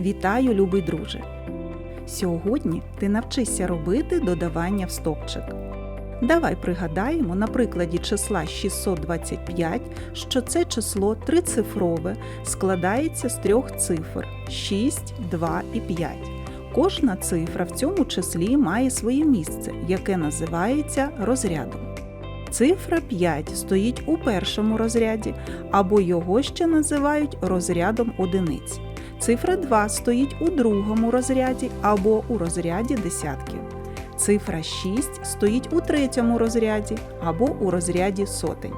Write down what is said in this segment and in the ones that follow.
Вітаю, любий друже! Сьогодні ти навчишся робити додавання в стовпчик. Давай пригадаємо на прикладі числа 625, що це число трицифрове складається з трьох цифр 6, 2 і 5. Кожна цифра в цьому числі має своє місце, яке називається розрядом. Цифра 5 стоїть у першому розряді, або його ще називають розрядом одиниць. Цифра 2 стоїть у другому розряді або у розряді десятків. Цифра 6 стоїть у третьому розряді або у розряді сотень.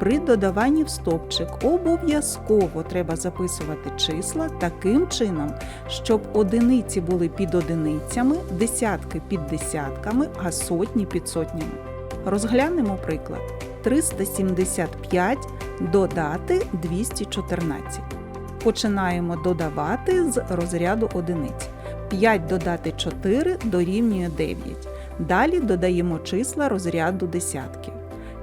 При додаванні в стовпчик обов'язково треба записувати числа таким чином, щоб одиниці були під одиницями, десятки під десятками, а сотні під сотнями. Розглянемо приклад. 375 додати 214. Починаємо додавати з розряду одиниць. 5 додати 4 дорівнює 9. Далі додаємо числа розряду десятків.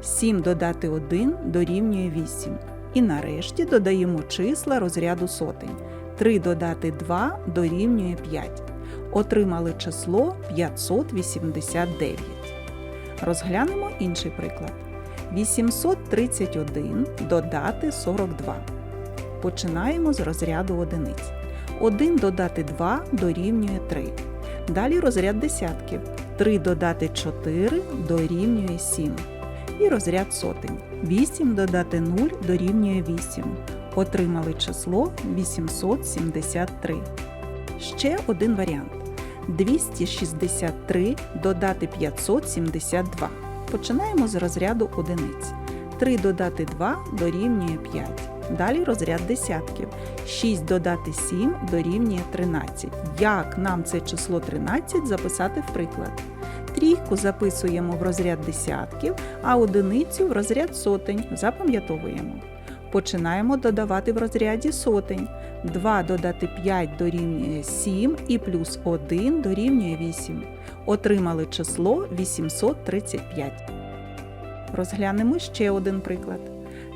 7 додати 1 дорівнює 8. І нарешті додаємо числа розряду сотень. 3 додати 2 дорівнює 5. Отримали число 589. Розглянемо інший приклад. 831 додати 42. Починаємо з розряду одиниць. 1 додати 2 дорівнює 3. Далі розряд десятків. 3 додати 4 дорівнює 7. І розряд сотень. 8 додати 0 дорівнює 8. Отримали число 873. Ще один варіант. 263 додати 572. Починаємо з розряду одиниць. 3 додати 2 дорівнює 5. Далі розряд десятків. 6 додати 7 дорівнює 13. Як нам це число 13 записати в приклад? Трійку записуємо в розряд десятків, а одиницю в розряд сотень. Запам'ятовуємо. Починаємо додавати в розряді сотень. 2 додати 5 дорівнює 7 і плюс 1 дорівнює 8. Отримали число 835. Розглянемо ще один приклад.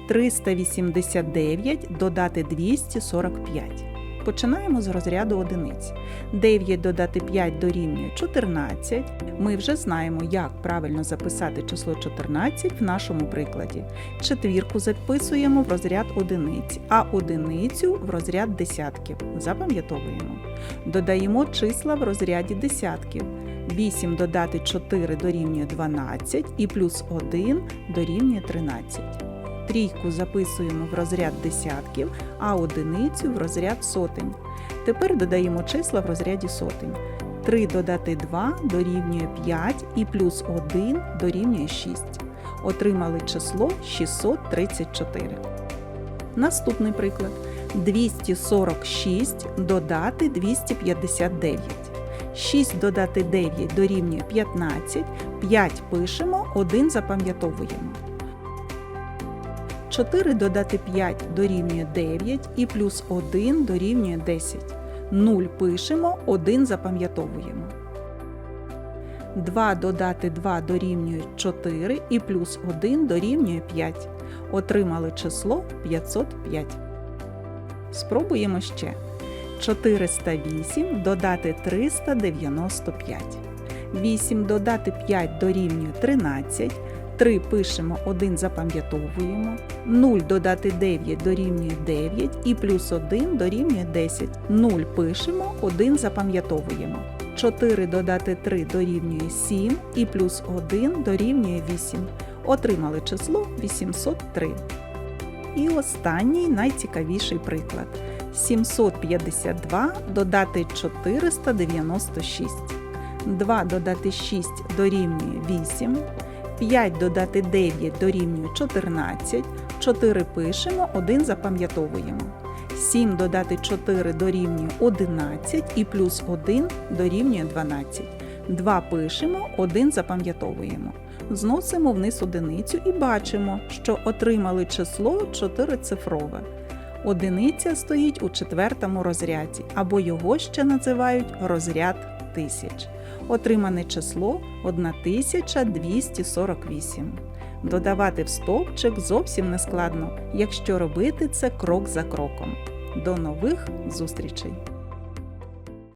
389 додати 245. Починаємо з розряду одиниць. 9 додати 5 дорівнює 14. Ми вже знаємо, як правильно записати число 14 в нашому прикладі. Четвірку записуємо в розряд одиниць, а одиницю в розряд десятків. Запам'ятовуємо. Додаємо числа в розряді десятків. 8 додати 4 дорівнює 12 і плюс 1 дорівнює 13. Трійку записуємо в розряд десятків, а одиницю в розряд сотень. Тепер додаємо числа в розряді сотень. 3 додати 2 дорівнює 5 і плюс 1 дорівнює 6. Отримали число 634. Наступний приклад. 246 додати 259. 6 додати 9 дорівнює 15, 5 пишемо, 1 запам'ятовуємо. 4 додати 5 дорівнює 9 і плюс 1 дорівнює 10. 0 пишемо, 1 запам'ятовуємо. 2 додати 2 дорівнює 4 і плюс 1 дорівнює 5. Отримали число 505. Спробуємо ще. 408 додати 395. 8 додати 5 дорівнює 13. 3 пишемо, 1 запам'ятовуємо. 0 додати 9 дорівнює 9 і плюс 1 дорівнює 10. 0 пишемо, 1 запам'ятовуємо. 4 додати 3 дорівнює 7 і плюс 1 дорівнює 8. Отримали число 803. І останній найцікавіший приклад. 752 додати 496. 2 додати 6 дорівнює 8. 5 додати 9 дорівнює 14. 4 пишемо, 1 запам'ятовуємо. 7 додати 4 дорівнює 11 і плюс 1 дорівнює 12. 2 пишемо, 1 запам'ятовуємо. Зносимо вниз одиницю і бачимо, що отримали число 4-цифрове. Одиниця стоїть у четвертому розряді, або його ще називають розряд тисяч. Отримане число 1248. Додавати в стовпчик зовсім не складно, якщо робити це крок за кроком. До нових зустрічей!